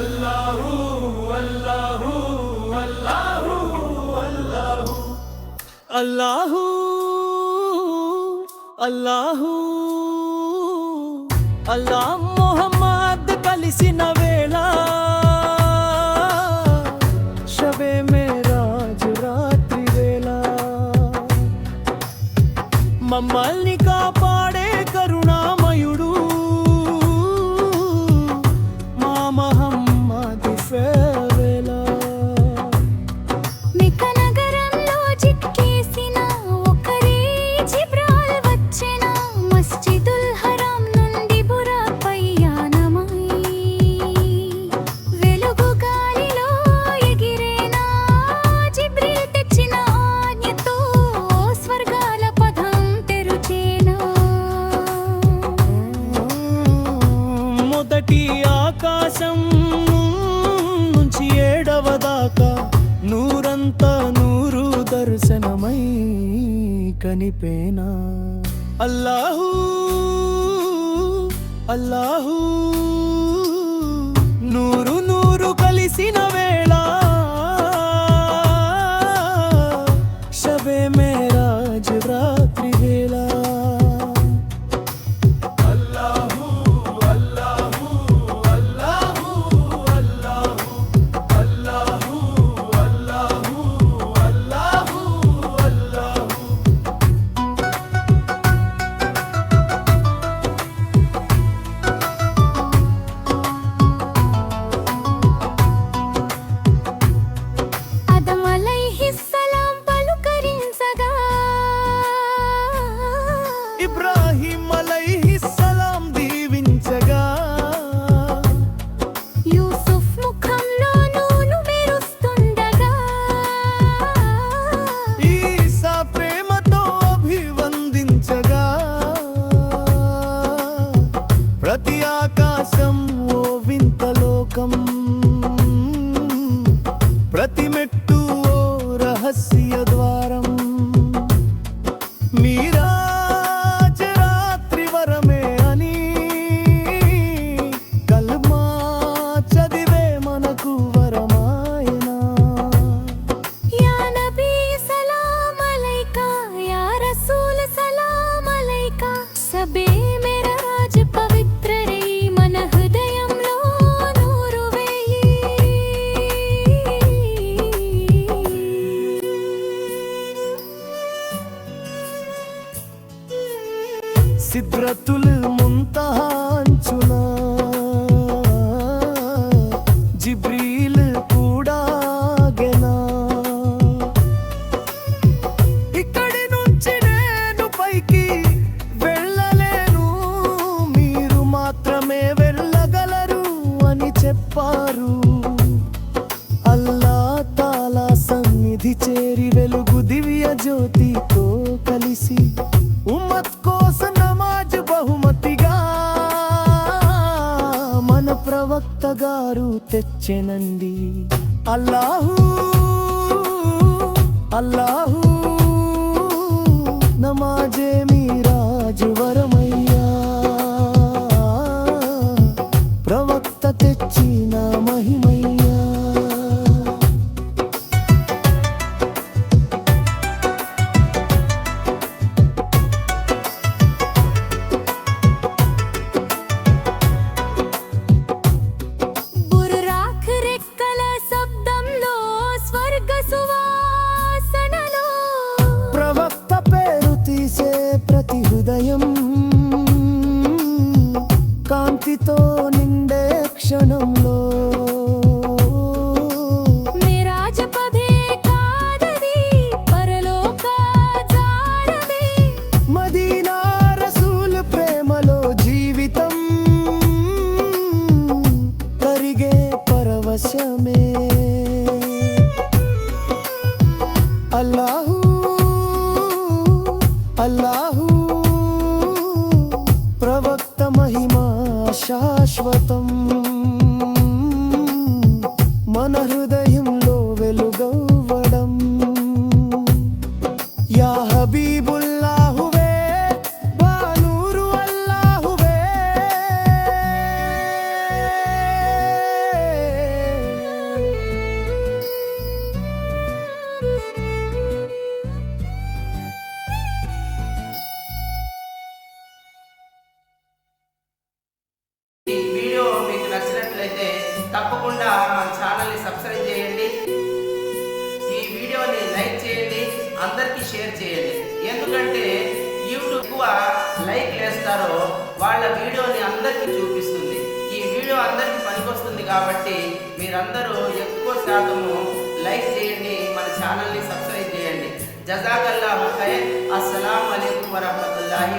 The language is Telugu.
अल्लाहू अल्लाह अल्लाह मोहम्मद कलिसी नवेला शबे मेरा रात्रि वेला। मम्मल निका पाड़े करुण నామై కనిపేనా? అల్లాహు అల్లాహు నూరు నూరు కలిసిన ఆకాశం ఓ వింత లోకం. సన్నిధి చేరి వెలుగు దివ్య జ్యోతితో కలిసి ఉమ్మత్ కోస నమాజ్ బహుమతిగా మన ప్రవక్త గారు తెచ్చెనండి. అల్లాహూ అల్లాహూ. సువాసనలో. ప్రవక్త పేరు తీసే ప్రతి హృదయం కాంతితో నిండే క్షణంలో అందరికీ షేర్ చేయండి. ఎందుకంటే యూట్యూబ్ ఎక్కువ లైక్ వేస్తారో వాళ్ళ వీడియోని అందరికీ చూపిస్తుంది. ఈ వీడియో అందరికీ పనికొస్తుంది కాబట్టి మీరందరూ ఎక్కువ శాతము లైక్ చేయండి మన ఛానల్ని సబ్స్క్రైబ్ చేయండి. జజాకల్లా ఖైర్ అస్సలం అయికం వరహమతుల్లాహి